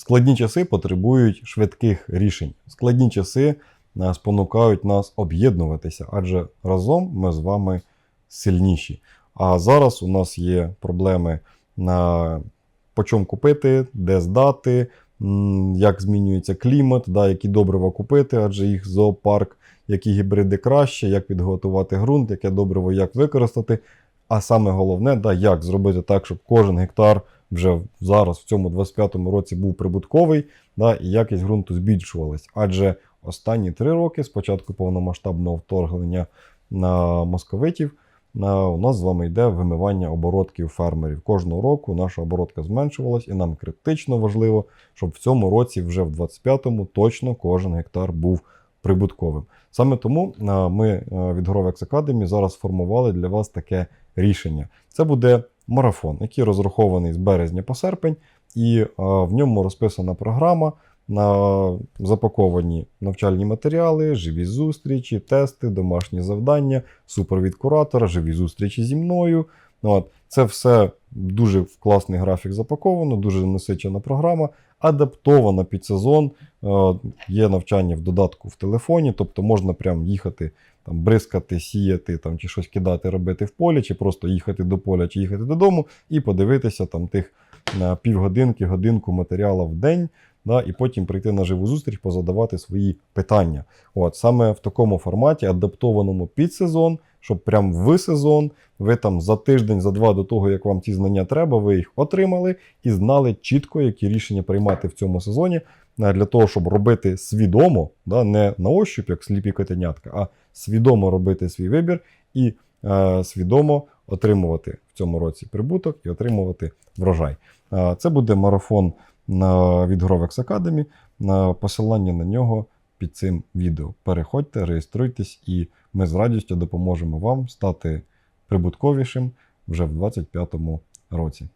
Складні часи потребують швидких рішень. Складні часи е, спонукають нас об'єднуватися, адже разом ми з вами сильніші. А зараз у нас є проблеми на по чому купити, де здати, як змінюється клімат, да, які добрива купити, адже їх зоопарк, які гібриди краще, як підготувати ґрунт, яке добриво як використати. А саме головне, да, як зробити так, щоб кожен гектар вже зараз, в цьому 25-му році, був прибутковий, да, і якість ґрунту збільшувалась. Адже останні три роки, з початку повномасштабного вторгнення на московитів, на- у нас з вами йде вимивання оборотків фермерів. Кожного року наша оборотка зменшувалась, і нам критично важливо, щоб в цьому році, вже в 25-му, точно кожен гектар був прибутковим. Саме тому ми е, від Grovex Academy зараз сформували для вас таке рішення. Це буде марафон, який розрахований з березня по серпень, і в ньому розписана програма. На запаковані навчальні матеріали, живі зустрічі, тести, домашні завдання, супровід куратора, живі зустрічі зі мною. От, це все дуже в класний графік запаковано, дуже насичена програма, адаптована під сезон. Е, Є навчання в додатку в телефоні, тобто можна прям їхати, там, бризкати, сіяти там, чи щось кидати, робити в полі, чи просто їхати до поля, чи їхати додому і подивитися там тих е, півгодинки, годинку матеріалу в день. Да, і потім прийти на живу зустріч, позадавати свої питання. От саме в такому форматі, адаптованому під сезон, щоб прям в сезон ви там за тиждень, за два до того, як вам ці знання треба, ви їх отримали і знали чітко, які рішення приймати в цьому сезоні е, для того, щоб робити свідомо, да, не на ощуп, як сліпі котенятка, а свідомо робити свій вибір і е, свідомо отримувати в цьому році прибуток і отримувати врожай. Е, це буде марафон від Grovex Academy. На посилання на нього під цим відео. Переходьте, реєструйтесь, і ми з радістю допоможемо вам стати прибутковішим вже в 2025 році.